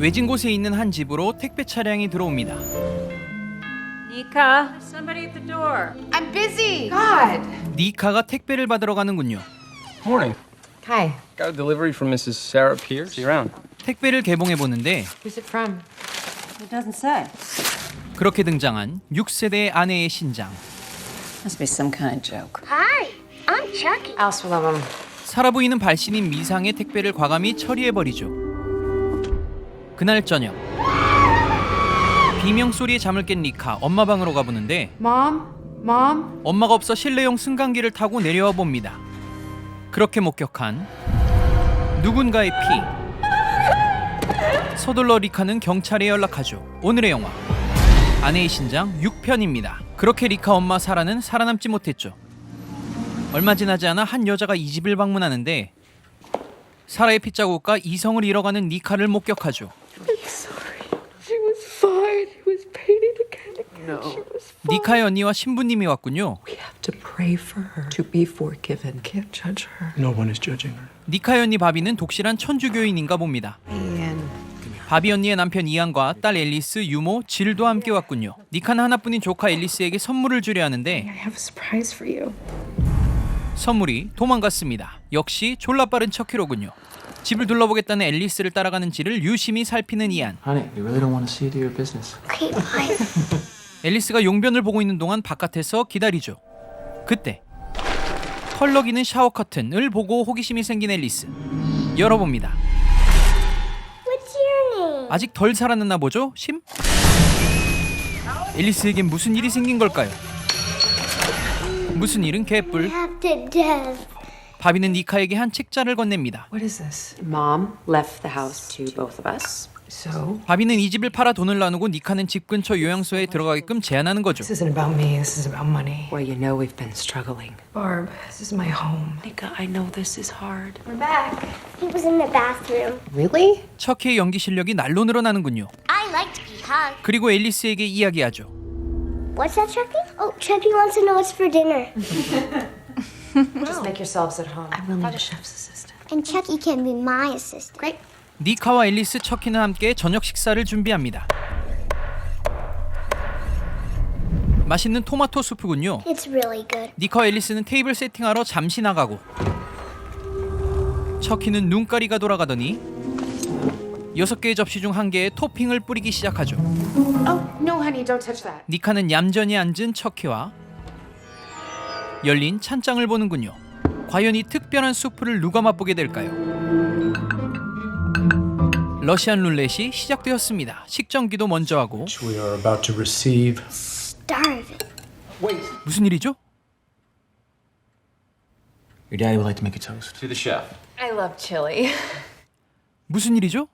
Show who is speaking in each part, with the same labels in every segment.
Speaker 1: 외진 곳에 있는 한 집으로 택배 차량이 들어옵니다.
Speaker 2: Nika, somebody at the door.
Speaker 3: I'm busy. God.
Speaker 1: 니카가 택배를 받으러 가는군요.
Speaker 4: Morning.
Speaker 3: Hi.
Speaker 4: Got a delivery from Mrs. Sarah Pierce. See you around.
Speaker 1: 택배를 개봉해 보는데
Speaker 3: Who's it from?
Speaker 2: It doesn't say.
Speaker 1: 그렇게 등장한 6세대의 아내의 신장.
Speaker 2: Must be some kind of joke.
Speaker 5: Hi, I'm Chucky.
Speaker 3: Alice will love him.
Speaker 1: 살아 보이는 발신인 미상의 택배를 과감히 처리해 버리죠. 그날 저녁 비명 소리에 잠을 깬 리카 엄마 방으로 가보는데
Speaker 3: Mom? Mom?
Speaker 1: 엄마가 없어 실내용 승강기를 타고 내려와 봅니다. 그렇게 목격한 누군가의 피. 서둘러 리카는 경찰에 연락하죠. 오늘의 영화 아내의 신장 6편입니다. 그렇게 리카 엄마 사라는 살아남지 못했죠. 얼마 지나지 않아 한 여자가 이 집을 방문하는데 사라의 핏자국과 이성을 잃어가는 니카를 목격하죠. 니카의 언니와 신부님이 왔군요.
Speaker 6: to pray for her to be forgiven. Can't judge her.
Speaker 7: No one is judging her.
Speaker 1: 니카의 언니 바비는 독실한 천주교인인가 봅니다. 바비 언니의 남편 이안과 딸 앨리스, 유모, 질도 함께 왔군요. 니카는 하나뿐인 조카 앨리스에게 선물을 주려 하는데
Speaker 6: I have a surprise for you.
Speaker 1: 선물이 도망갔습니다. 역시 졸라 빠른 척키로군요. 집을 둘러보겠다는 앨리스를 따라가는 질을 유심히 살피는 이안.
Speaker 4: Honey, we really don't want to see you do your business.
Speaker 5: Okay, bye.
Speaker 1: 앨리스가 용변을 보고 있는 동안 바깥에서 기다리죠. 그때 펄럭이는 샤워 커튼을 보고 호기심이 생긴 앨리스. 열어봅니다. 아직 덜 살았나 보죠? 심? 앨리스에겐 무슨 일이 생긴 걸까요? 무슨 일은 개뿔. 바비는 니카에게 한 책자를 건넵니다.
Speaker 6: What is this?
Speaker 3: Mom left the house to both of us.
Speaker 6: So,
Speaker 1: 바비는 이 집을 팔아 돈을 나누고 니카는 집 근처 요양소에 들어가게끔 제안하는 거죠.
Speaker 6: this isn't about me. This is about money.
Speaker 3: Well, you know we've been struggling.
Speaker 6: Barb, this is my home.
Speaker 3: Nika, I know this is hard.
Speaker 6: We're back.
Speaker 5: He was in the bathroom.
Speaker 3: Really?
Speaker 1: 척키의 연기 실력이 날로 늘어나는군요.
Speaker 5: I like to be hugged.
Speaker 1: 그리고 앨리스에게 이야기하죠.
Speaker 5: What's that, Chucky? Oh, Chucky wants to know what's for dinner.
Speaker 3: Just make yourselves at home. I will need a chef's assistant.
Speaker 5: And Chucky can be my assistant. Great.
Speaker 1: 니카와 앨리스, 척키는 함께 저녁 식사를 준비합니다. 맛있는 토마토 수프군요.
Speaker 5: It's really good.
Speaker 1: 니카와 앨리스는 테이블 세팅하러 잠시 나가고 척키는 눈가리가 돌아가더니 여섯 개의 접시 중 한 개에 토핑을 뿌리기 시작하죠.
Speaker 3: Oh, no, honey, don't touch that.
Speaker 1: 니카는 얌전히 앉은 척키와 열린 찬장을 보는군요. 과연 이 특별한 수프를 누가 맛보게 될까요? 러시안 룰렛이 시작되었습니다. 식전기도 먼저 하고
Speaker 7: We are about to receive.
Speaker 1: 무슨 일이죠?
Speaker 4: Your daddy would like to make a toast. To the chef.
Speaker 3: I love chili.
Speaker 1: 무슨 일이죠?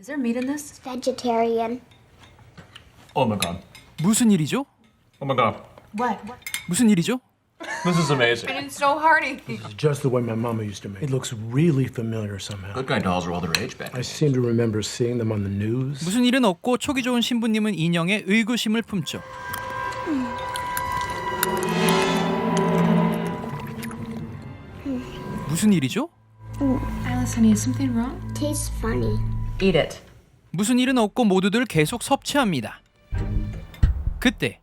Speaker 6: Is there meat in this?
Speaker 5: Vegetarian.
Speaker 4: Oh my god.
Speaker 1: 무슨 일이죠?
Speaker 4: Oh my god.
Speaker 6: What?
Speaker 1: 무슨 일이죠?
Speaker 4: This is amazing.
Speaker 6: It's so hearty.
Speaker 7: just the way my mama used to make. It looks really familiar somehow.
Speaker 4: Good guy dolls were all the rage back.
Speaker 7: I seem to remember seeing them on the news.
Speaker 1: 무슨 일은 없고 촉이 좋은 신부님은 인형에 의구심을 품죠. 무슨 일이죠?
Speaker 6: Alice, honey, is something wrong?
Speaker 5: Tastes funny.
Speaker 3: Eat it.
Speaker 1: 무슨 일은 없고 모두들 계속 섭취합니다. 그때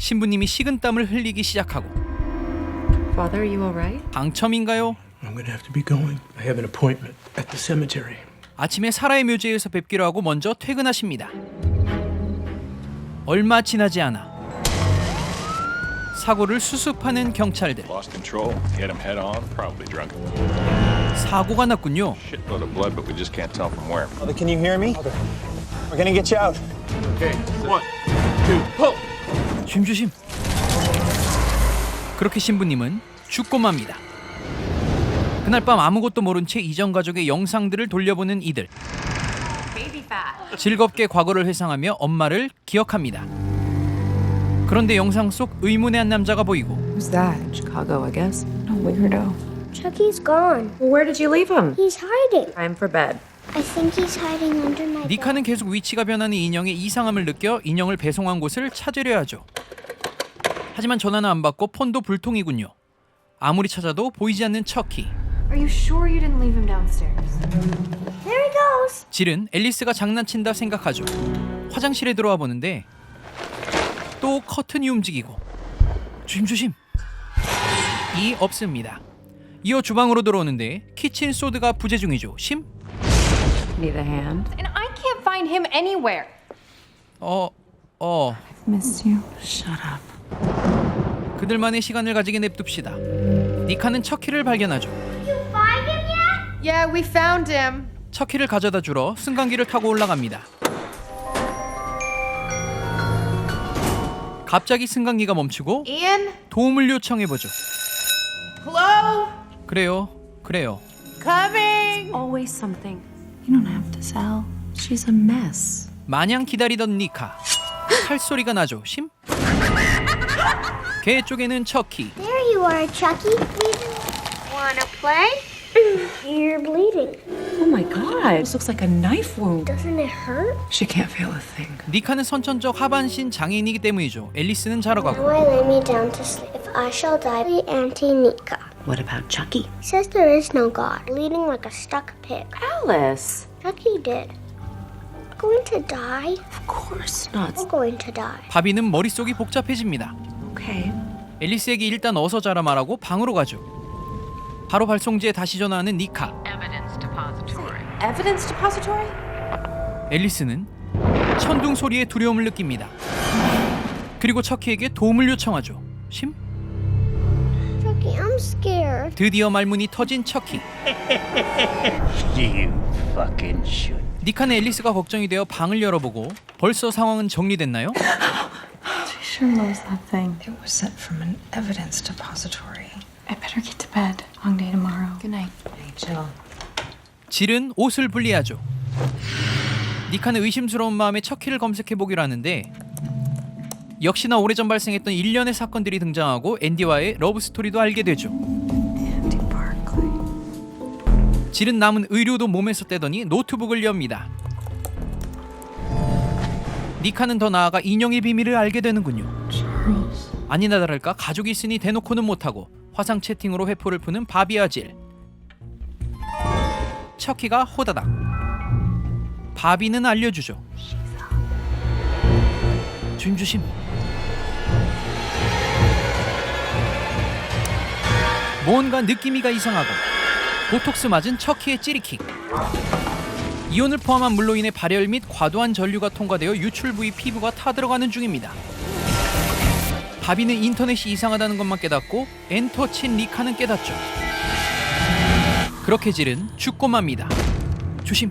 Speaker 1: 신부님이 식은땀을 흘리기 시작하고
Speaker 3: Father, are you all right?
Speaker 1: 당첨인가요?
Speaker 7: I'm going to have to be going. I have an appointment at the cemetery.
Speaker 1: 아침에 사라의 묘지에서 뵙기로 하고 먼저 퇴근하십니다. 얼마 지나지 않아 사고를 수습하는 경찰들
Speaker 8: Lost control, hit him head on, probably drunk.
Speaker 1: 사고가 났군요.
Speaker 8: Shitload of blood, but we just can't tell from where.
Speaker 9: Mother, can you hear me? We're gonna get you out.
Speaker 8: Okay, one, two, pull!
Speaker 1: 조심조심. 그렇게 신부님은 죽고 맙니다. 그날 밤 아무것도 모른 채 이전 가족의 영상들을 돌려보는 이들. 즐겁게 과거를 회상하며 엄마를 기억합니다. 그런데 영상 속 의문의 한 남자가 보이고
Speaker 6: Who's that? Chicago, I guess. No weirdo.
Speaker 5: Chucky's gone.
Speaker 3: Where did you leave him?
Speaker 5: He's hiding.
Speaker 3: Time for bed.
Speaker 5: I think he's hiding under my bed.
Speaker 1: 니카는 계속 위치가 변하는 인형의 이상함을 느껴 인형을 배송한 곳을 찾으려 하죠. 하지만 전화는 안 받고 폰도 불통이군요. 아무리 찾아도 보이지 않는 척키.
Speaker 10: Are you sure you didn't leave him downstairs?
Speaker 5: There he goes.
Speaker 2: house?
Speaker 1: 질은 앨리스가 장난친다 생각하죠. 화장실에 들어와 보는데 또 커튼이 움직이고 조심조심 이 없습니다. 이어 주방으로 들어오는데 키친 소드가 부재 중이죠. 심?
Speaker 2: Need a hand?
Speaker 3: And I can't find him anywhere.
Speaker 1: 어, 어.
Speaker 2: Miss you. Shut up.
Speaker 1: 그들만의 시간을 가지게 냅둡시다. 니카는 척키를 발견하죠.
Speaker 5: Find him yet?
Speaker 3: Yeah, we found him.
Speaker 1: 척키를 가져다 주러 승강기를 타고 올라갑니다. 갑자기 승강기가 멈추고
Speaker 3: Ian?
Speaker 1: 도움을 요청해 보죠.
Speaker 3: Hello?
Speaker 1: 그래요, 그래요.
Speaker 3: Coming!
Speaker 2: Always something. You don't have to sell. She's a mess.
Speaker 1: 마냥 기다리던 니카. 칼소리가 나죠. 심? 개 쪽에는 척키.
Speaker 5: There you are, Chucky. Wanna play? You're bleeding.
Speaker 6: Oh my god. This looks like a knife wound.
Speaker 5: Doesn't it hurt?
Speaker 6: She can't feel a thing.
Speaker 1: 니카는 선천적 하반신 장애인이기 때문이죠. 앨리스는 자러
Speaker 5: Now
Speaker 1: 가고.
Speaker 5: I lay me down to sleep. If I shall die, be Auntie Nika.
Speaker 2: What about Chucky?
Speaker 5: Says there is no God. Bleeding like a stuck pig.
Speaker 2: Alice.
Speaker 5: Chucky did. Going to die?
Speaker 2: Of course not.
Speaker 5: I'm going to die.
Speaker 1: 바비는 머릿속이 복잡해집니다.
Speaker 2: Okay.
Speaker 1: 앨리스에게 일단 어서 자라 말하고 방으로 가죠. 바로 발송지에 다시 전화하는 니카.
Speaker 3: Evidence depository?
Speaker 1: 앨리스는 천둥 소리에 두려움을 느낍니다. 그리고 척키에게 도움을 요청하죠. 심?
Speaker 5: Chucky, I'm scared.
Speaker 1: 드디어 말문이 터진 척키. 니카는 앨리스가 걱정이 되어 방을 열어보고 벌써 상황은 정리됐나요?
Speaker 2: Sure loves that thing.
Speaker 6: It was sent from an evidence depository.
Speaker 2: I better get to bed. Long day tomorrow. Good night.
Speaker 6: Jill.
Speaker 1: 질은 옷을 분리하죠. 니카는 의심스러운 마음에 척키를 검색해 보기로 하는데 역시나 오래전 발생했던 일련의 사건들이 등장하고 앤디와의 러브 스토리도 알게 되죠. 질은 남은 의료도 몸에서 떼더니 노트북을 엽니다. 니카는 더 나아가 인형의 비밀을 알게 되는군요. 아니나 다를까 가족이 있으니 대놓고는 못하고 화상 채팅으로 회포를 푸는 바비와 질. 척키가 호다닥. 바비는 알려주죠. 조심조심. 뭔가 느낌이가 이상하고 보톡스 맞은 척키의 찌리킥. 이온을 포함한 물로 인해 발열 및 과도한 전류가 통과되어 유출 부위 피부가 타들어가는 중입니다. 바비는 인터넷이 이상하다는 것만 깨닫고 엔터 친 리카는 깨닫죠. 그렇게 질은 죽고 맙니다. 조심.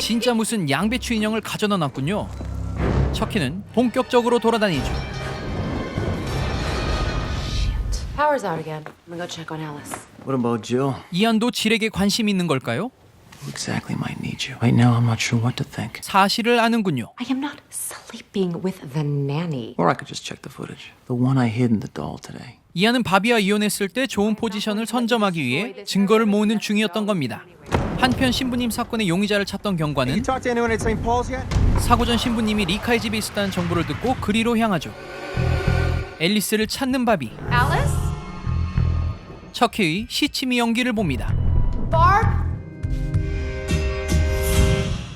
Speaker 1: 진짜 무슨 양배추 인형을 가져다 놨군요. 척키는 본격적으로 돌아다니죠.
Speaker 3: Power's out again. I'm gonna go check on Alice.
Speaker 10: What about Jill?
Speaker 1: 이안도 질에게 관심 있는 걸까요?
Speaker 10: Exactly might need you? Right now, I'm not sure what to think.
Speaker 1: 사실을 아는군요.
Speaker 3: I am not sleeping with the nanny.
Speaker 10: Or I could just check the footage. The one I hid in the doll today.
Speaker 1: 이안은 바비와 이혼했을 때 좋은 포지션을 선점하기 위해 증거를 모으는 중이었던 겁니다. 한편 신부님 사건의 용의자를 찾던 경관은
Speaker 9: talk to anyone at St. Paul's yet?
Speaker 1: 사고 전 신부님이 리카의 집에 있었다는 정보를 듣고 그리로 향하죠. 앨리스를 찾는 바비.
Speaker 3: Alice?
Speaker 1: 척키의 시치미 연기를 봅니다.
Speaker 3: Barb?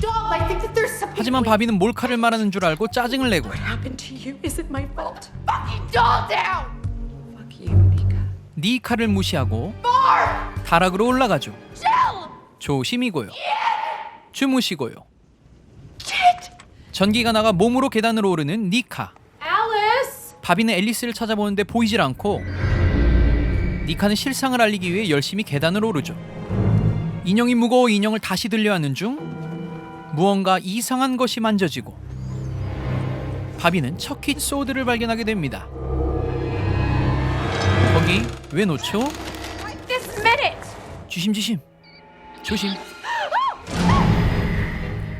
Speaker 3: Dog, I think that there's something.
Speaker 1: 하지만 바비는 몰카를 말하는 줄 알고 짜증을 내고
Speaker 6: Happened to you? Is it my fault?
Speaker 3: Fucking doll down!
Speaker 6: Fuck you, Nika.
Speaker 1: 니카를 무시하고 다락으로 올라가죠. 조심이고요. 주무시고요. 전기가 나가 몸으로 계단으로 오르는 니카. 바비는 앨리스를 찾아보는데 보이질 않고 니카는 실상을 알리기 위해 열심히 계단을 오르죠. 인형이 무거워 인형을 다시 들려하는 중 무언가 이상한 것이 만져지고 바비는 척키 소드를 발견하게 됩니다. 거기 왜 놓죠? 조심조심 조심.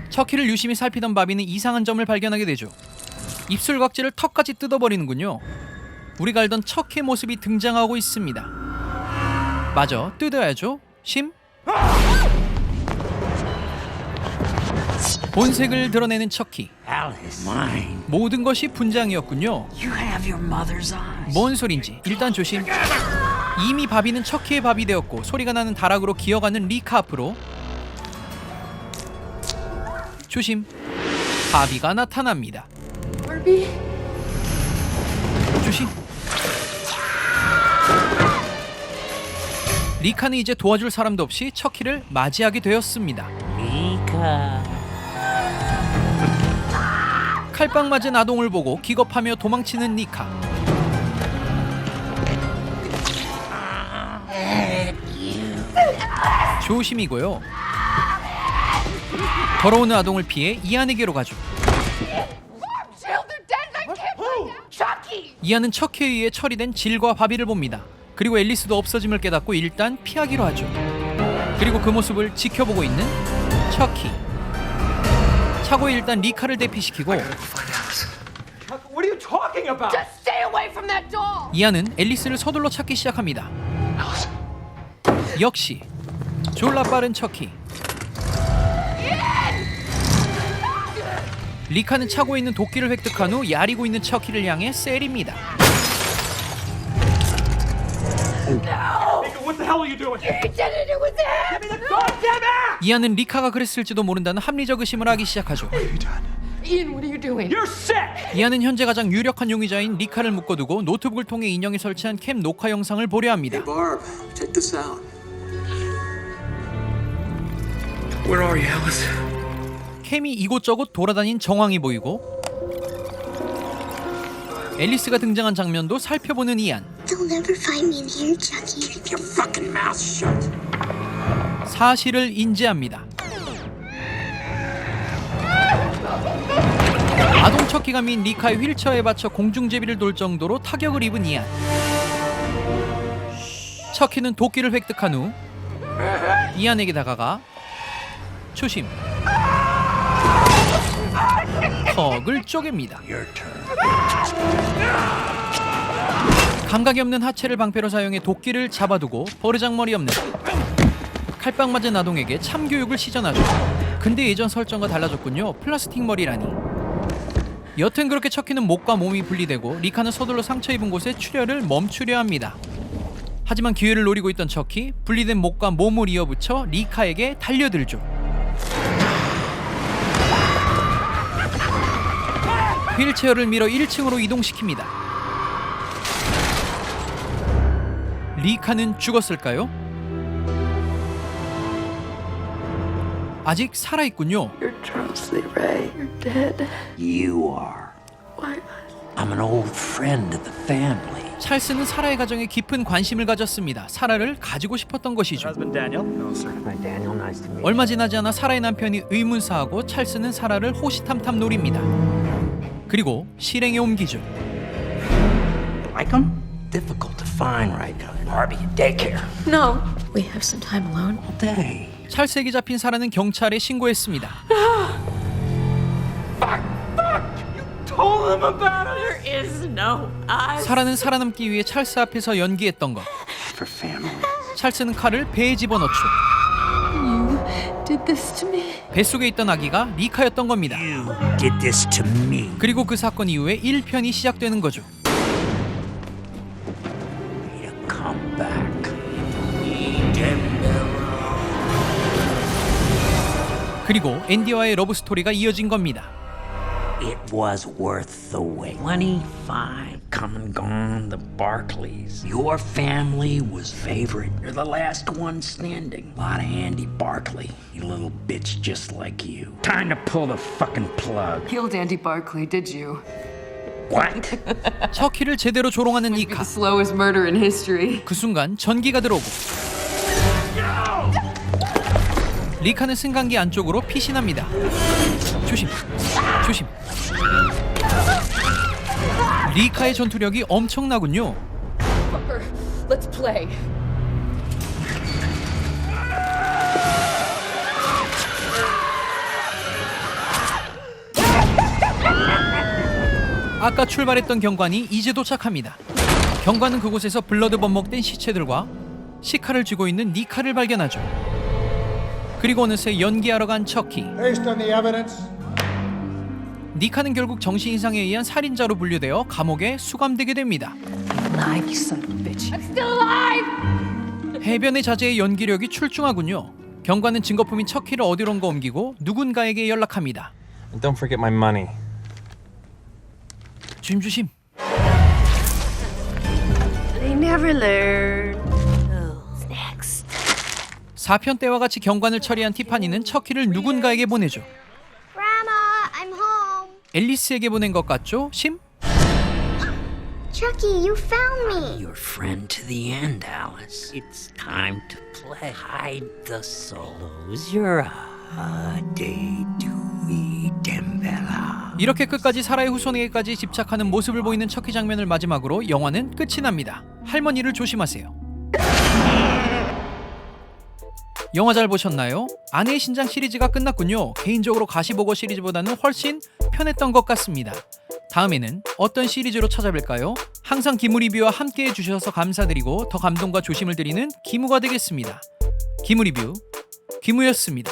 Speaker 1: 척키를 유심히 살피던 바비는 이상한 점을 발견하게 되죠. 입술 각질을 턱까지 뜯어버리는군요. 우리가 알던 척키의 모습이 등장하고 있습니다. 마저 뜯어야죠. 심. 본색을 드러내는 척키. 모든 것이 분장이었군요. 뭔 소린지. 일단 조심 이미 바비는 척키의 밥이 되었고 소리가 나는 다락으로 기어가는 리카 앞으로 조심. 바비가 나타납니다. 조심. 리카는 이제 도와줄 사람도 없이 척키를 맞이하게 되었습니다. 칼빵 맞은 아동을 보고 기겁하며 도망치는 니카. 조심이고요. 걸어오는 아동을 피해 이안에게로 가죠. 이안은 척키에 의해 처리된 질과 바비를 봅니다. 그리고 앨리스도 없어짐을 깨닫고 일단 피하기로 하죠. 그리고 그 모습을 지켜보고 있는 척키. 차고에 일단 리카를 대피시키고 이안은 앨리스를 서둘러 찾기 시작합니다. 역시 졸라 빠른 척키. 리카는 차고에 있는 도끼를 획득한 후 야리고 있는 척키를 향해 셀입니다. 이안은 리카가 그랬을지도 모른다는 합리적 의심을 하기 시작하죠. 이안은 현재 가장 유력한 용의자인 리카를 묶어두고 노트북을 통해 인형에 설치한 캠 녹화 영상을 보려 합니다.
Speaker 10: Barb, Where are you, Alice?
Speaker 1: 캠이 이곳저곳 돌아다닌 정황이 보이고 앨리스가 등장한 장면도 살펴보는 이안.
Speaker 5: They'll never find me in here, Chucky.
Speaker 10: Keep your fucking mouth shut.
Speaker 1: 사실을 인지합니다. 아동 척키가 민 리카의 휠체어에 받쳐 공중제비를 돌 정도로 타격을 입은 이안. 척키는 도끼를 획득한 후 이안에게 다가가 초심 턱을 쪼갭니다. 감각이 없는 하체를 방패로 사용해 도끼를 잡아두고 버르장머리 없는 칼빵 맞은 아동에게 참교육을 시전하죠. 근데 예전 설정과 달라졌군요. 플라스틱 머리라니. 여튼 그렇게 척키는 목과 몸이 분리되고 리카는 서둘러 상처 입은 곳에 출혈을 멈추려 합니다. 하지만 기회를 노리고 있던 척키 분리된 목과 몸을 이어붙여 리카에게 달려들죠. 휠체어를 밀어 1층으로 이동시킵니다. 리카는 죽었을까요? 아직 살아 있군요.
Speaker 6: You're Charlie Ray. You're dead.
Speaker 10: You are.
Speaker 6: Why?
Speaker 10: I'm an old friend of the family.
Speaker 1: 찰스는 사라의 가정에 깊은 관심을 가졌습니다. 사라를 가지고 싶었던 것이죠. 얼마 지나지 않아 사라의 남편이 의문사하고 찰스는 사라를 호시탐탐 노립니다. 그리고 실행에 옮기죠.
Speaker 10: 'em? Difficult to find now. Barbie, daycare.
Speaker 2: No. We have some time alone.
Speaker 10: All day.
Speaker 1: 찰스에게 잡힌 사라는 경찰에 신고했습니다.
Speaker 2: There is no I.
Speaker 1: 사라는 살아남기 위해 찰스 앞에서 연기했던 것.
Speaker 10: For family.
Speaker 1: 찰스는 칼을 배에 집어넣죠.
Speaker 2: Did this to me.
Speaker 1: 뱃속에 있던 아기가 리카였던 겁니다.
Speaker 10: You did this to me.
Speaker 1: 그리고 그 사건 이후에 1편이 시작되는 거죠.
Speaker 10: to come back.
Speaker 1: 그리고 앤디와의 러브 스토리가 이어진 겁니다.
Speaker 10: It was worth the wait. 25 come and gone, the Barclays. Your family was favorite. You're the last one standing. A lot of Andy Barkley, you little bitch just like you. Time to pull the fucking plug.
Speaker 6: Killed Andy Barkley, did you?
Speaker 10: What?
Speaker 1: 척키를 제대로 조롱하는 리카.
Speaker 6: Slowest murder in history.
Speaker 1: 그 순간 전기가 들어오고 리카는 승강기 안쪽으로 피신합니다. 조심, 조심. 리카의 전투력이 엄청나군요.
Speaker 6: Let's play.
Speaker 1: 아까 출발했던 경관이 이제 도착합니다. 경관은 그곳에서 블러드 범벅된 시체들과 시카를 쥐고 있는 니카를 발견하죠. 그리고 어느새 연기하러 간 척키. 니카는 결국 정신 이상에 의한 살인자로 분류되어 감옥에 수감되게 됩니다. 해변의 자제의 연기력이 출중하군요. 경관은 증거품인 척키를 어디론가 옮기고 누군가에게 연락합니다.
Speaker 9: Don't forget my money.
Speaker 1: 주심주심.
Speaker 3: They never learn. Next.
Speaker 1: 4편 때와 같이 경관을 처리한 티파니는 척키를 누군가에게 보내죠. 앨리스에게 보낸 것 같죠? 심?
Speaker 5: Chucky, you found me.
Speaker 10: Your friend to the end, Alice. It's time to play. Hide the soul. Close your eyes. Day to Dembella.
Speaker 1: 이렇게 끝까지 사라의 후손에게까지 집착하는 모습을 보이는 척키 장면을 마지막으로 영화는 끝이 납니다. 할머니를 조심하세요. 영화 잘 보셨나요? 아내의 신장 시리즈가 끝났군요. 개인적으로 가시보고 시리즈보다는 훨씬 편했던 것 같습니다. 다음에는 어떤 시리즈로 찾아뵐까요? 항상 기무 리뷰와 함께 해주셔서 감사드리고 더 감동과 조심을 드리는 기무가 되겠습니다. 기무 리뷰, 기무였습니다.